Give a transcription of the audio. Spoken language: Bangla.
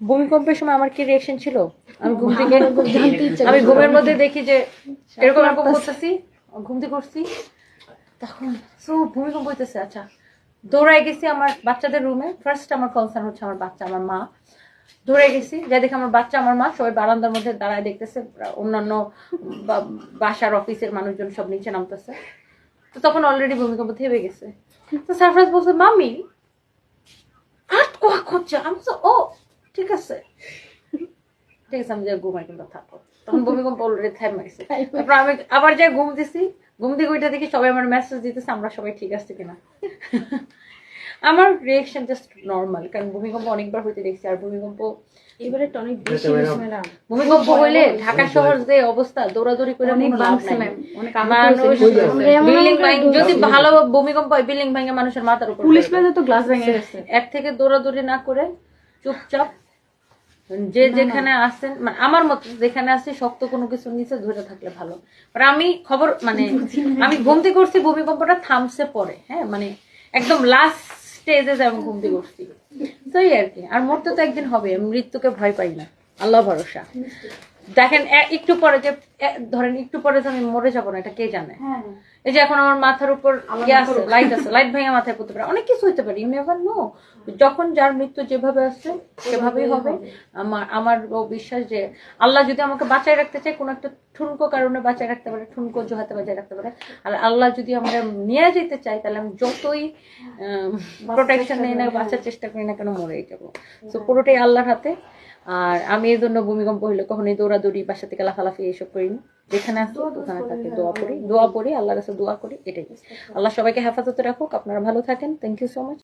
ভূমিকম্পের সময় আমার কি রিয়েকশন ছিল? আমি ঘুম থেকে আমি ঘুমের মধ্যে দেখি যে এরকম এরকম করতেছি ঘুম থেকে করছি তখন সো ভূমিকম্প হইতেছে। আচ্ছা দৌড়াই গেছি আমার বাচ্চাদের রুমে ফার্স্ট আমার কনসার্ন হচ্ছে আমার বাচ্চা আমার মা। দৌড়ে গেছি যাই দেখি আমার বাচ্চা আমার মা সবাই বারান্দার মধ্যে দাঁড়ায় দেখতেছে। অন্যান্য বাসার অফিসের মানুষজন সব নিচে নামতেছে। তো তখন অলরেডি ভূমিকম্প থেমে গেছে। তো সারপ্রাইজ বলছে মামি আট কোয়া করছে আমি তো ও ঠিক আছে। ঠিক আছে আমি যে ঘুমাই কিন্তু থাকো তখন ভূমিকম্প অলরেডি থেমে গেছে তারপর আমি আবার যাই ঘুম দিছি। ঘুম থেকে ওইটা দেখি সবাই আমার মেসেজ দিতেছে আমরা সবাই ঠিক আছে কিনা। আমার রিয়েকশন জাস্ট নর্মাল কারণ ভূমিকম্প অনেকবার হইতে দেখছি আর ভূমিকম্প এবারে তো অনেক বেশি ভূমিকম্প হইলে ঢাকা শহর যে অবস্থা দৌড়াদৌড়ি করে অনেক মানুষ বিল্ডিং ভাঙ যদি ভালো ভূমিকম্প হয় বিল্ডিং ভাঙে মানুষের মাথার উপর পুলিশ। প্লাজা তো গ্লাস ভেঙে গেছে। এর থেকে দৌড়াদৌড়ি না করে চুপচাপ যে যেখানে আছেন মানে আমার মত যেখানে আছে শক্ত কোনো কিছু নিচে ধরে থাকলে ভালো। আর আমি খবর মানে আমি ঘুমতে করছি ভূমিকম্পটা থামছে পরে হ্যাঁ? মানে একদম লাস্ট স্টেজে যে আমি ঘুমতে করছি তো এই আর কি। আর মরতে তো একদিন হবে মৃত্যুকে ভয় পাই না। আল্লাহ ভরসা। দেখেন একটু পরে যে ধরেন একটু পরে যে আমি মরে যাব না এটা কে জানে? হ্যাঁ। এই যে এখন আমার মাথার উপর ইয়ে আছে লাইট আছে লাইট ভেঙে মাথায় পড়তে পারে। অনেক কিছু হতে পারে ইউ নেভার নো যখন যার মৃত্যু যেভাবে আসছে সেভাবেই হবে। আমার আমার ও বিশ্বাস যে আল্লাহ যদি আমাকে বাঁচায় রাখতে চায় কোনো একটা ঠুনকো কারণে বাঁচায় রাখতে পারে ঠুনকো জোহাতে বাঁচায় রাখতে পারে। আর আল্লাহ যদি আমরা নিয়ে যেতে চাই তাহলে আমি যতই প্রোটেকশন নিয়ে না বাঁচার চেষ্টা করি না কেন মরেই যাব। তো পুরোটাই আল্লাহর হাতে। আর আমি এর জন্য ভূমিকম্প হইলে কখনোই দৌড়াদৌড়ি বাসা থেকে লাফালাফি এইসব করিনি। যেখানে আসব ওখানে থাকি দোয়া করি। দোয়া করি আল্লাহর কাছে দোয়া করি এটাই। আল্লাহ সবাইকে হেফাজতে রাখুক আপনারা ভালো থাকেন। Thank you so much